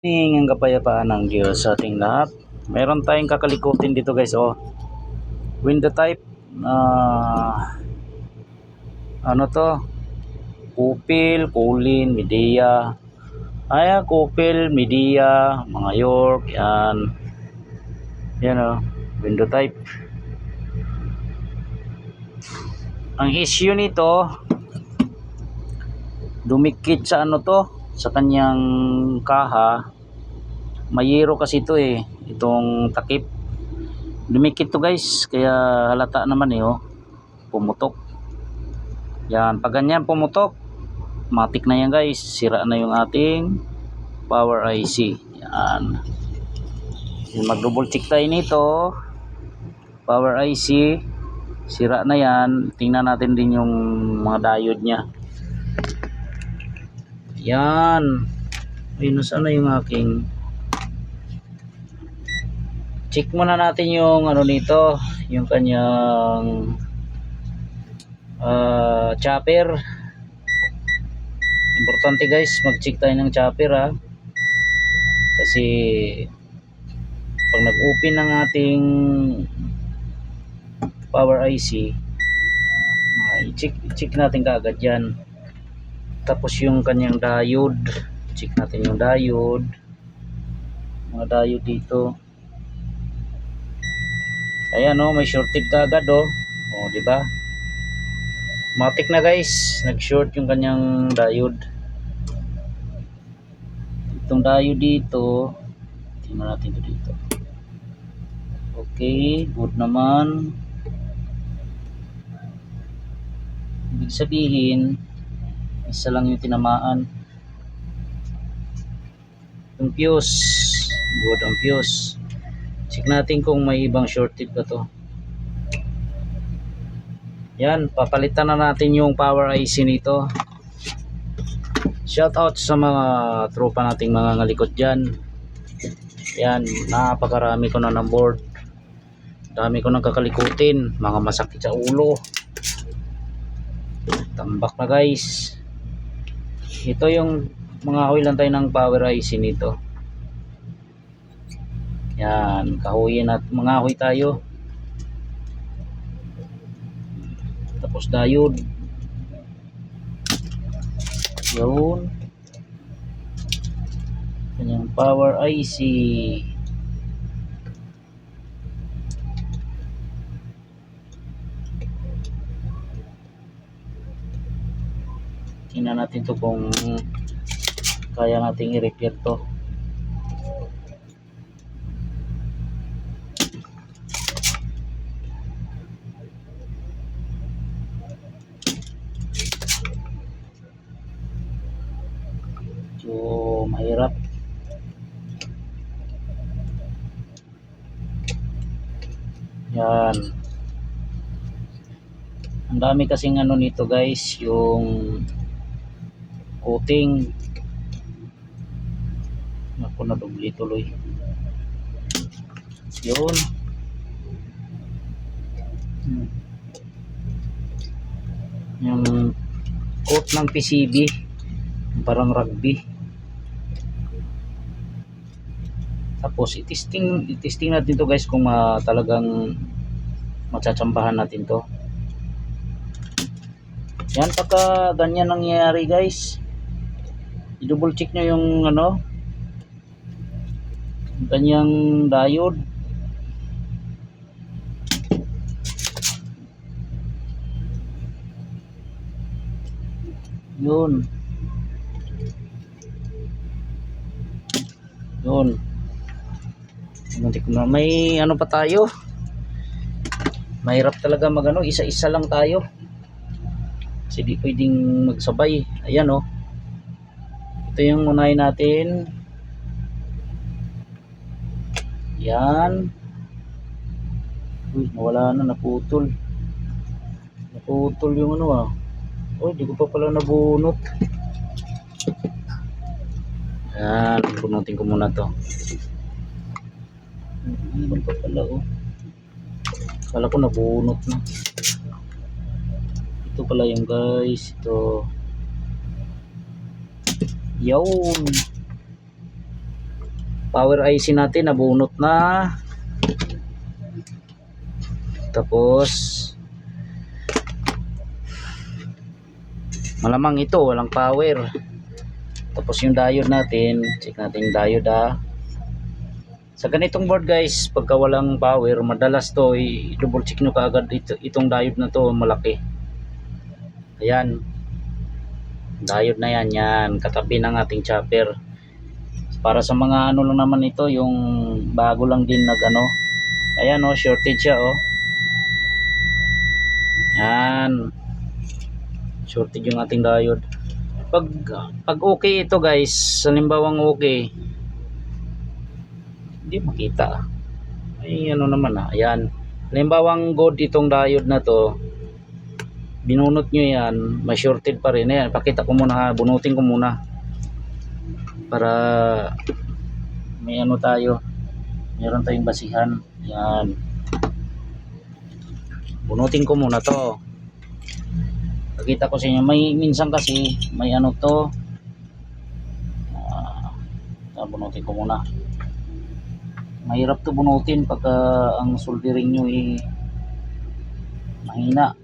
Hinging ang kapayapaan ng Diyos sa ating lahat. Meron tayong kakalikutin dito guys. Oh. Window type. ah ano to? Kupil, Kulin, Medea. Ay, Kupil, Medea, mga York. Yan. Yan oh. Window type. Ang issue nito, dumikit sa ano to, sa kanyang kaha. Mayero kasi ito eh, itong takip. Dumikit to guys, kaya halata naman eh oh. Pumutok. Yan, pag ganyan pumutok, matik na yan guys. Sira na yung ating power IC. Yan. Yan, Mag-double check tayo nito. Power IC. Sira na yan. Tingnan natin din yung mga diode niya. Yan. Ayun, nasaan na yung aking... Check muna natin yung ano nito. Yung kanyang... ah chopper. Importante guys, mag-check tayo ng chopper ha. Kasi... Pag nag-open ng ating power IC, ah, i-check, i-check natin kaagad yan tapos yung kanyang diode check natin yung diode mga diode dito. Ayan oh may shorted kaagad oh. Oh di ba? Matik na guys. Nag short yung kanyang diode itong diode dito. Tingnan natin ito dito. Okay good naman. Ibig sabihin isa lang yung tinamaan. Yung fuse good ang fuse check natin kung may ibang shorted ba to. Yan papalitan na natin yung power IC nito. Shout out sa mga tropa nating mga ngalikot dyan. Yan napakarami ko na ng board. Dami ko nang kakalikutin. Mga masakit sa ulo. Tambak na guys ito yung mga kahoy lang tayo ng power IC nito. Yan kahoyin at mga kahoy tayo. Tapos diode yun. Kanyang power IC tingnan natin to kung kaya nating i-repair to. So mahirap. Yan. Ang dami kasing ano nito guys yung coating naku na dubli tuloy. Yun. Hmm. yung coat ng PCB parang rugby. Tapos itesting itesting natin to guys kung ma, talagang matsatsambahan natin to. Yan pagka ganyan nangyayari guys i-double check nyo yung ano ganyang diode. Yun. Yun. Muntik na may ano pa tayo? Mahirap talaga mag ano isa isa lang tayo. Kasi di pwedeng magsabay. Ayan oh ito yung unahin natin. Yan. Uy nawala na naputol. Naputol yung ano ah. Uy di ko pa pala nabunot. Yan punutin ko muna to. Ano pa pala oh? Kala ko nabunot na. Ito pala yung guys ito yun. Power IC natin nabunot na. Tapos malamang ito walang power. Tapos yung diode natin check natin yung diode ah. Sa ganitong board guys pagka walang power madalas to i-double check nyo kaagad ito, itong diode na to malaki. Ayan diode na yan yan. Katabi ng ating chopper. Para sa mga ano lang naman ito yung bago lang din nag ano. Ayan oh shortage siya oh. Yan. Shortage yung ating diode pag pag okay ito guys halimbawang okay hindi makita. Ay ano naman ah. Ayan. Halimbawang good itong diode na to binunot nyo yan may shorted pa rin. Ayan pakita ko muna ha bunutin ko muna. Para may ano tayo meron tayong basihan. Yan bunutin ko muna to. Pakita ko sa inyo. May minsan kasi may ano to. Uh, bunutin ko muna. Mahirap to bunutin pagka ang soldering nyo eh mahina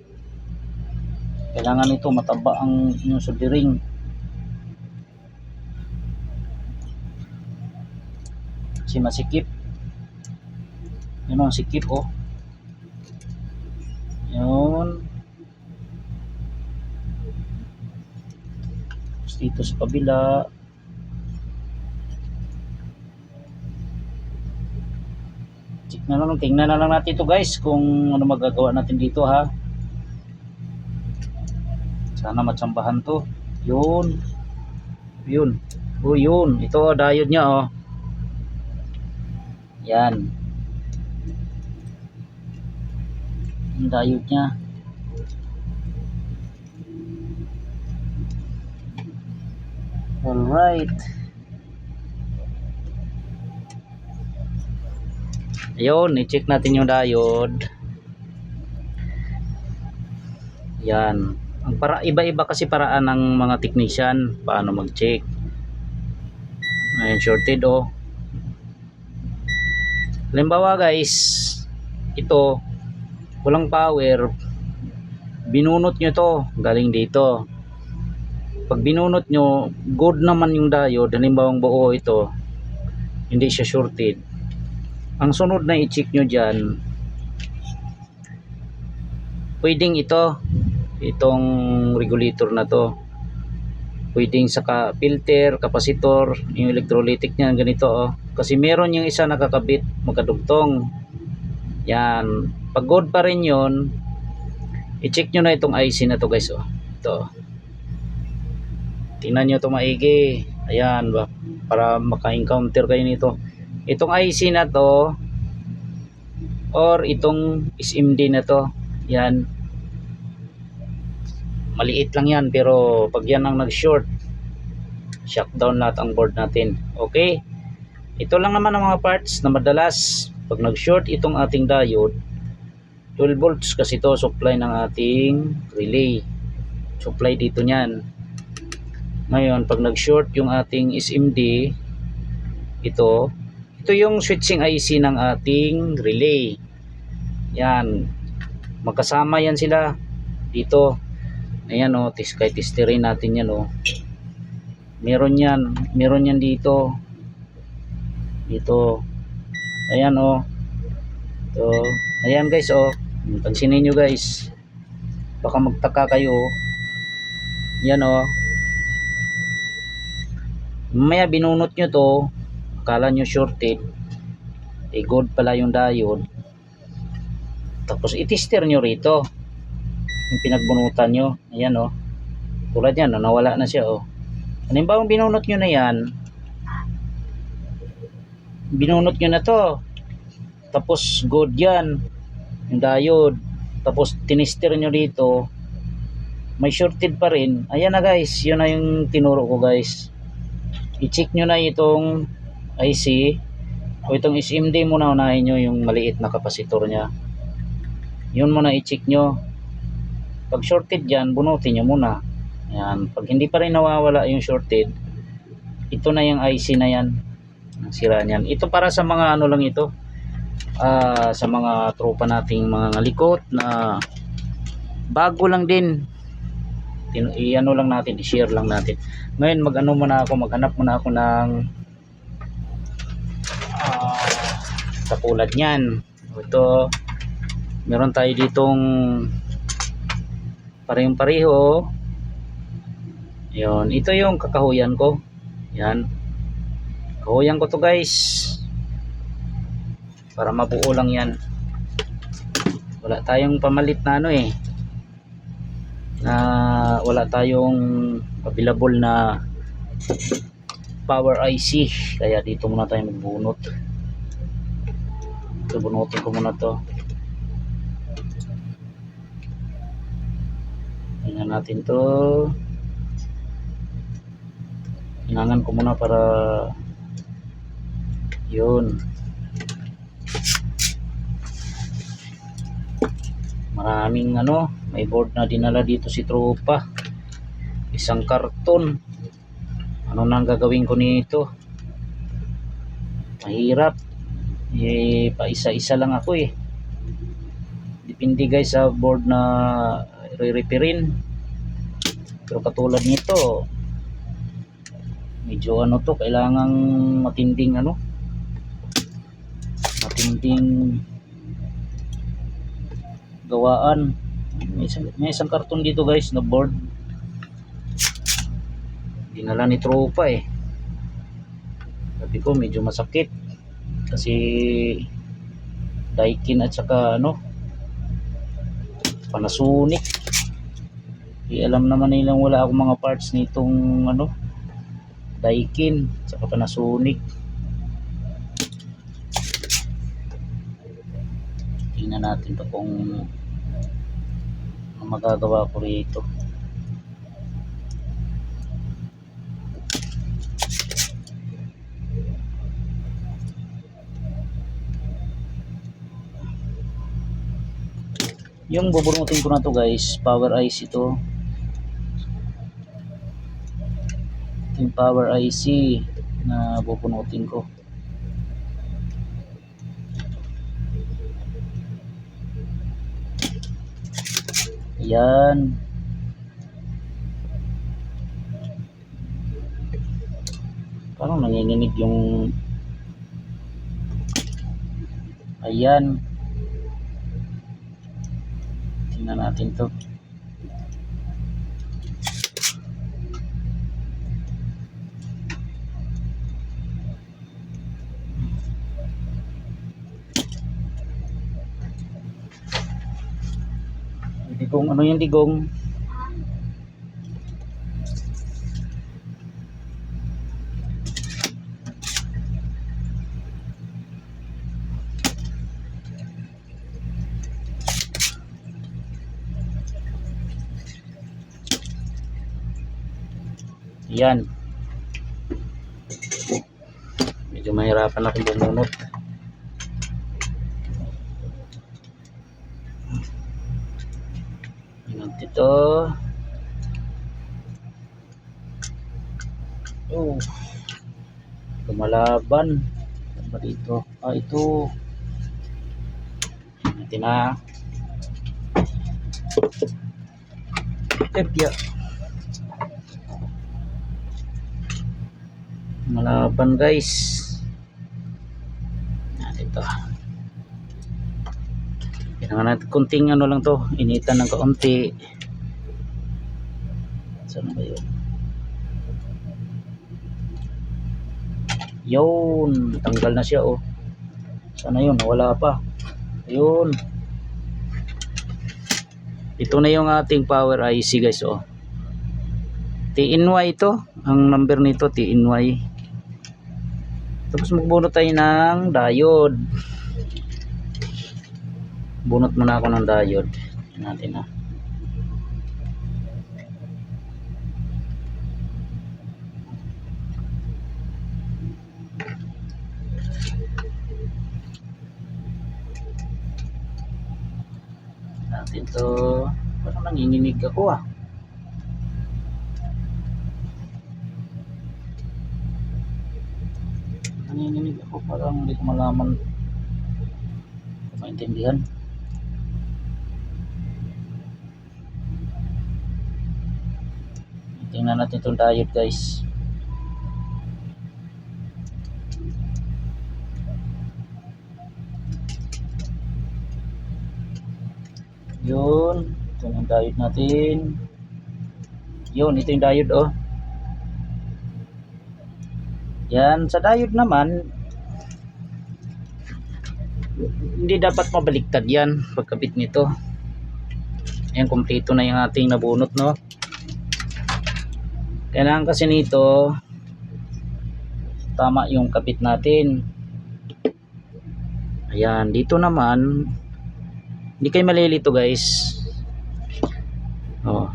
kailangan ito mataba ang inyong soldering kasi masikip. Yun ang sikip oh. Yun. Tapos dito sa kabila. Check na lang tingnan na lang natin ito guys kung ano magagawa natin dito ha sana matsambahan to. Yun. Yun. Oh yun. Ito oh, diode nya oh. Yan. Yung diode nya alright. Ayun i-check natin yung diode. Yan ang para iba-iba kasi paraan ng mga technician paano mag-check. Ayun shorted oh. Halimbawa guys ito walang power. Binunot nyo to galing dito. Pag binunot nyo good naman yung diode halimbawa buo ito hindi siya shorted. Ang sunod na i-check nyo dyan pwedeng ito itong regulator na to pwedeng saka filter, kapasitor yung electrolytic niya ganito oh. Kasi meron yung isa nakakabit magkadugtong. Yan. Pag good pa rin yun i-check nyo na itong IC na to guys oh. Ito. Tingnan nyo ito maigi. Ayan ba para maka-encounter kayo nito. Itong IC na to or itong SMD na to yan maliit lang yan pero pag yan ang nag short shutdown lahat ang board natin. Okay? Ito lang naman ang mga parts na madalas. Pag nag short itong ating diode 12 volts kasi to supply ng ating relay. Supply dito nyan ngayon pag nag short yung ating SMD ito ito yung switching IC ng ating relay. Yan. Magkasama yan sila dito ayan o, oh, tis, kay testerin natin yan o. Oh. Meron yan, meron yan dito. Dito. Ayan o. Oh. Ito. Ayan guys o. Oh. Pansinin nyo guys. Baka magtaka kayo o. Yan o. Mamaya binunot nyo to. Akala nyo shorted. Eh good pala yung diode. Tapos itester nyo rito yung pinagbunutan nyo. Ayan o oh. tulad yan oh, nawala na siya o oh. halimbawa binunot nyo na yan binunot nyo na to. Tapos good yan. Yung diode tapos tinister nyo dito. May shorted pa rin. Ayan na guys. Yun na yung tinuro ko guys. I-check nyo na itong IC o itong SMD muna unahin nyo yung maliit na kapasitor nya yun muna i-check nyo pag shorted dyan bunutin nyo muna. Yan pag hindi pa rin nawawala yung shorted ito na yung IC na yan. Ang sira niyan. Ito para sa mga ano lang ito. Ah, sa mga tropa nating mga ngalikot na bago lang din. I-ano lang natin i-share lang natin. Ngayon mag-ano muna ako maghanap muna ako ng ah, katulad niyan. Ito meron tayo ditong parehong pareho yun ito yung kakahuyan ko. Yan. Kahuyan ko to guys. Para mabuo lang yan. Wala tayong pamalit na ano eh. Na wala tayong available na power IC kaya dito muna tayo magbunot. Ito bunutin ko muna to tingnan natin to. Hinangan ko muna para yun. Maraming ano may board na dinala dito si tropa. Isang karton. Ano nang gagawin ko nito? Mahirap. Eh pa isa isa lang ako eh. Depende guys sa board na re-repairin pero katulad nito medyo ano to kailangang matinding ano matinding gawaan. May isang, may isang karton dito guys na board. Dinala ni tropa eh. Sabi ko medyo masakit. Kasi Daikin at saka ano Panasonic eh, alam naman nilang wala akong mga parts nitong ano Daikin saka Panasonic. Tingnan natin to kung ang magagawa ko rito. Yung bubunutin ko na to guys power ice ito Ito yung power IC na bubunutin ko. Yan parang nanginginig yung ayan. Tingnan natin to digong ano yung digong? Yan. Medyo mahirapan akong bumunot Yan ito. Oh. Lumalaban. Ano dito? Ah, ito. Natin na. Epya. Malaban guys. Yan ito. Kailangan natin kunting ano lang to, initan ng kaunti. Saan ba yun? Yun, tanggal na siya oh. Sana yun, wala pa. Ayun. Ito na yung ating power IC guys oh. TNY ito, ang number nito TNY. Tapos magbunot tayo ng diode bunot muna ako ng diode Tingnan natin ha natin to parang nanginginig ako ah Nanginginig ako parang hindi ko malaman. Maintindihan. Tingnan natin itong diet guys. Yun. Ito yung diode natin. Yun, ito yung diode oh. Yan, sa diode naman, hindi dapat mabaliktad yan pagkabit nito. Ayan, kompleto na yung ating nabunot, no? Kailangan kasi nito, tama yung kapit natin. Ayan, dito naman, hindi kayo malilito guys. Oh.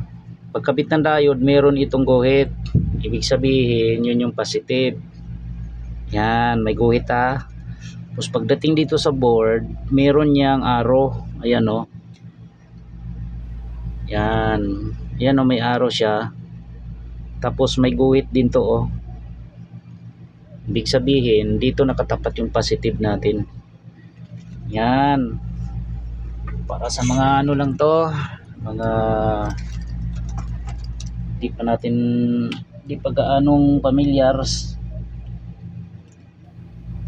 Pagkabit ng diode, meron itong guhit. Ibig sabihin, yun yung positive. Yan, may guhit ha. Tapos pagdating dito sa board, meron niyang arrow. Ayan o. Oh. Yan. Yan o, oh, may arrow siya. Tapos may guhit din to oh. Ibig sabihin, dito nakatapat yung positive natin. Yan para sa mga ano lang to mga di pa natin di pa gaanong pamilyar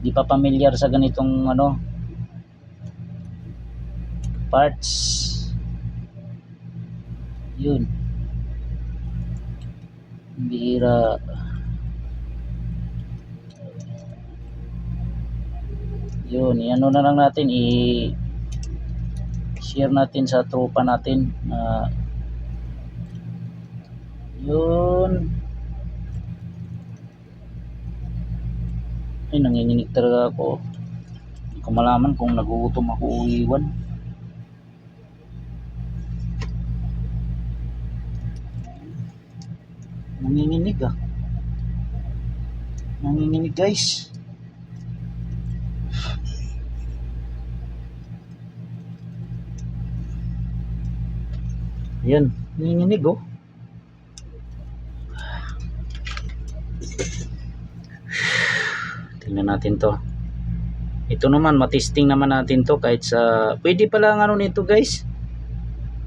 di pa pamilyar sa ganitong ano parts. Yun. Bihira. Yun ano na lang natin i share natin sa tropa natin na yun. Ay nanginginig talaga ako. Hindi ko malaman kung nagugutom ako o iwan. Nanginginig ah. Nanginginig guys Ayan, nanginginig oh. Tingnan natin to. Ito naman, matesting naman natin to kahit sa... Pwede pala ang ano nito guys.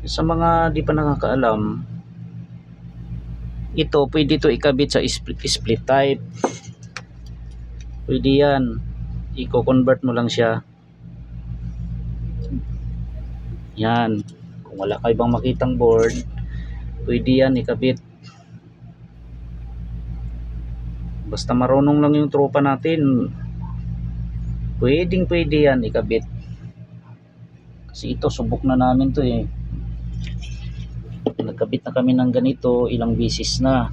Sa mga di pa nakakaalam. Ito, pwede to ikabit sa split, split type. Pwede yan. Iko-convert mo lang siya. Yan kung wala ka ibang makitang board pwede yan ikabit. Basta marunong lang yung tropa natin pwedeng pwede yan ikabit. Kasi ito subok na namin to eh. Nagkabit na kami ng ganito ilang bisis na.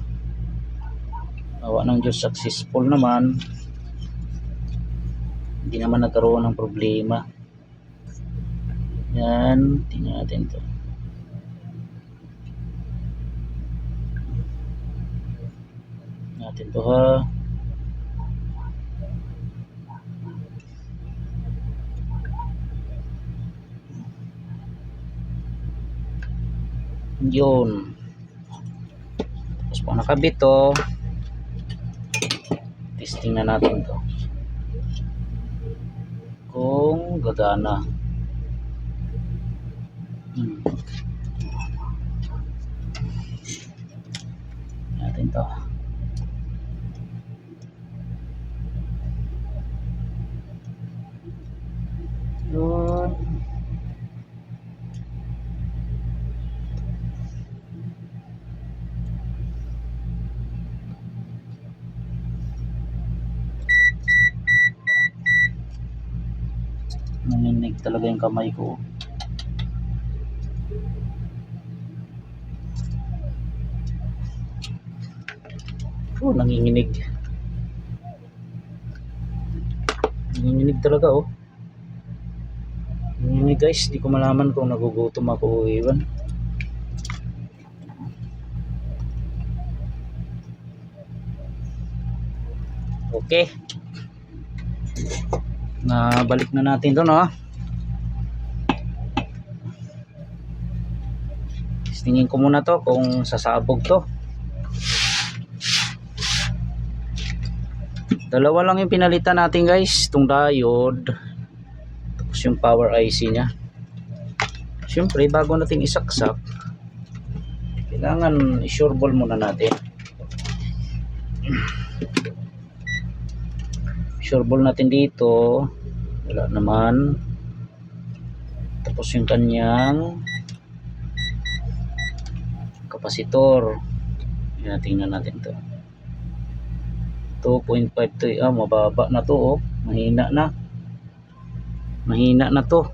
Awa ng Diyos successful naman. Hindi naman nagkaroon ng problema. Yan tingnan natin to natin to ha? Yun. Tapos pag nakabit to. Testing na natin to. Kung gagana. Hmm. natin to yun. Nanginig talaga yung kamay ko. Oh nanginginig. Nanginginig talaga oh nanginginig guys di ko malaman kung nagugutom ako o iwan okay na balik na natin to no tingin ko muna to kung sasabog to Dalawa lang yung pinalitan natin guys. Itong diode. Yung power IC niya. Siyempre, bago natin isaksak, kailangan i-sure ball muna natin. Sure ball natin dito. Wala naman. Tapos yung kanyang kapasitor. Yan, tingnan natin to. 2.5 to ah mababa na to oh mahina na mahina na to.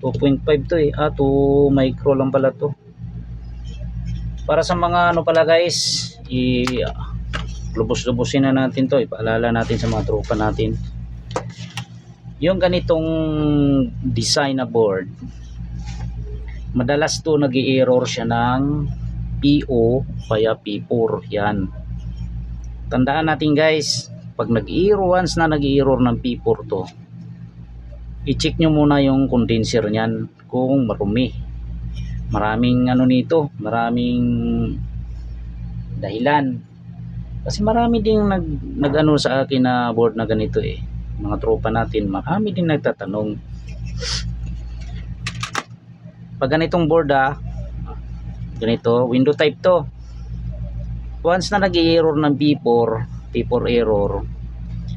2.5 to eh. Ah 2 micro lang pala to. Para sa mga ano pala guys i lubos-lubusin na natin to. Ipaalala natin sa mga tropa natin. Yung ganitong design na board madalas to nag error siya ng PO kaya P4 yan. Tandaan natin guys pag nag-error once na nag-error ng P4 to i-check nyo muna yung condenser nyan kung marumi. Maraming ano nito maraming dahilan. Kasi marami ding nag, nag ano sa akin na board na ganito eh. Mga tropa natin marami din nagtatanong. Pag ganitong board ah ganito window type to. Once na nag-error ng P4 P4 error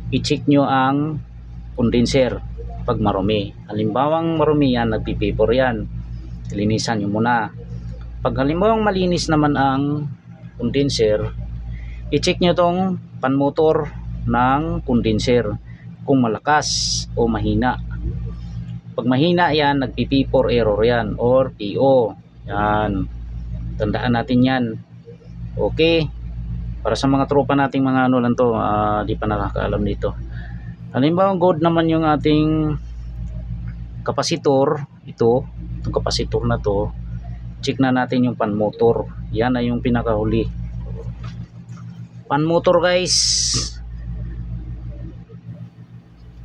i-check nyo ang condenser pag marumi. Halimbawang marumi yan nagpi-P4 yan. Linisan nyo muna. Pag halimbawang malinis naman ang condenser i-check nyo tong panmotor ng condenser kung malakas o mahina. Pag mahina yan nagpi-P4 error yan or PO yan. Tandaan natin yan. Okay. Para sa mga tropa nating mga ano lang to ah, di pa nakakaalam dito halimbawa good naman yung ating kapasitor ito itong kapasitor na to. Check na natin yung pan motor yan na yung pinakahuli. Pan motor guys.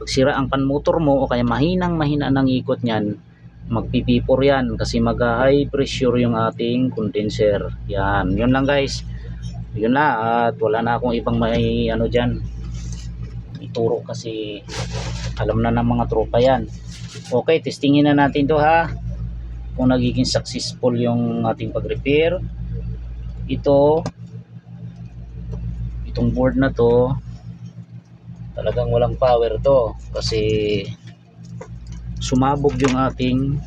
Pag ang pan motor mo o kaya mahinang mahina ng ikot nyan magpipipor yan kasi mag high pressure yung ating condenser. Yan yun lang guys. Yun na at wala na akong ibang may ano dyan ituro kasi alam na ng mga tropa yan. Okay testingin na natin to ha? Kung nagiging successful yung ating pag repair ito itong board na to talagang walang power to kasi sumabog yung ating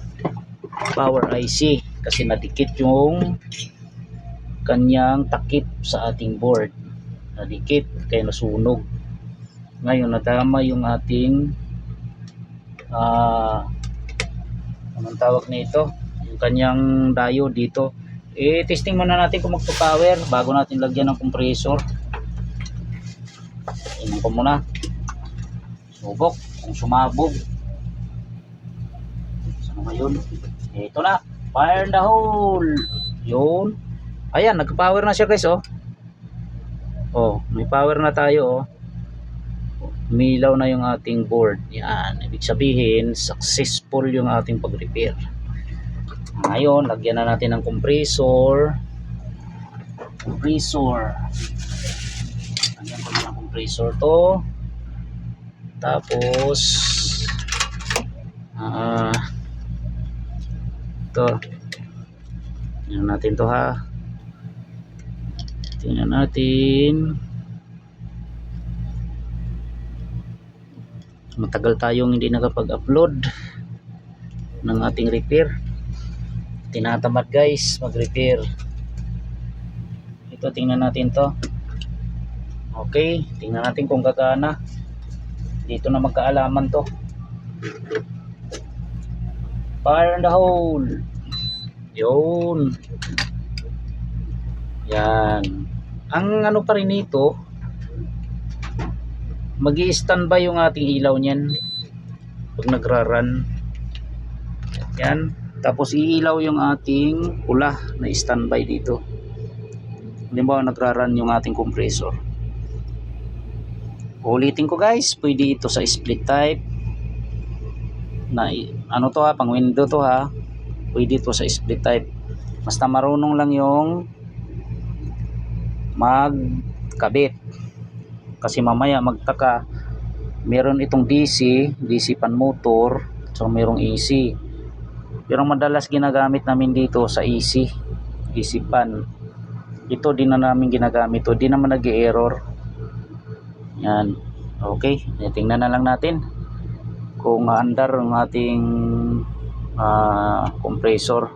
power IC kasi nadikit yung kanyang takip sa ating board. Nadikit kaya nasunog ngayon nadama yung ating ah anong tawag nito? Yung kanyang diode dito. Eh testing muna natin kung magpo-power bago natin lagyan ng compressor. Tingnan ko muna. Subok kung sumabog. Saan ba yun ito na. Fire in the hole. Yun. Ayan nagka-power na siya guys oh. Oh may power na tayo oh umilaw na yung ating board. Yan. Ibig sabihin successful yung ating pag-repair. Ngayon lagyan na natin ng compressor. Compressor. Lagyan ko na ng compressor to. Tapos ah ito. Tingnan natin to ha. Tingnan natin matagal tayong hindi nakapag-upload ng ating repair. Tinatamad guys mag-repair. Ito tingnan natin to. Okay tingnan natin kung gagana. Dito na magkaalaman to. Fire in the hole. Yun. Yan. Ang ano pa rin ito mag standby yung ating ilaw niyan. Pag nagra-run. Yan. Tapos iilaw yung ating pula na standby dito. Halimbawa nagra-run yung ating compressor. Ulitin ko guys. Pwede ito sa split type. Na ano to ha? Pang window to ha? Pwede ito sa split type. Basta marunong lang yung magkabit kasi mamaya magtaka meron itong DC DC pan motor so merong AC pero madalas ginagamit namin dito sa AC AC pan ito din na namin ginagamit to di naman nag error yan okay tingnan na lang natin kung andar ang ating ah, compressor.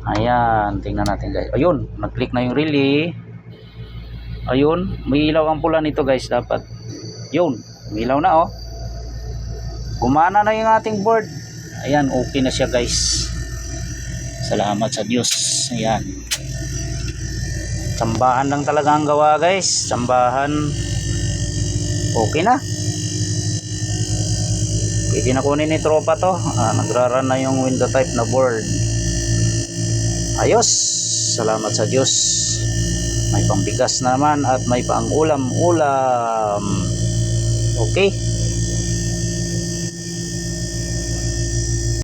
Ayan tingnan natin guys. Ayun nag click na yung relay ayun may ilaw ang pula nito guys dapat. Yun may ilaw na oh. Gumana na yung ating board. Ayan okay na siya guys. Salamat sa Diyos. Ayan. Sambahan lang talaga ang gawa guys. Sambahan. Okay na. Pwede na kunin ni tropa to. Ah, nagraran na yung window type na board. Ayos. Salamat sa Diyos may pambigas na naman at may pang ulam ulam okay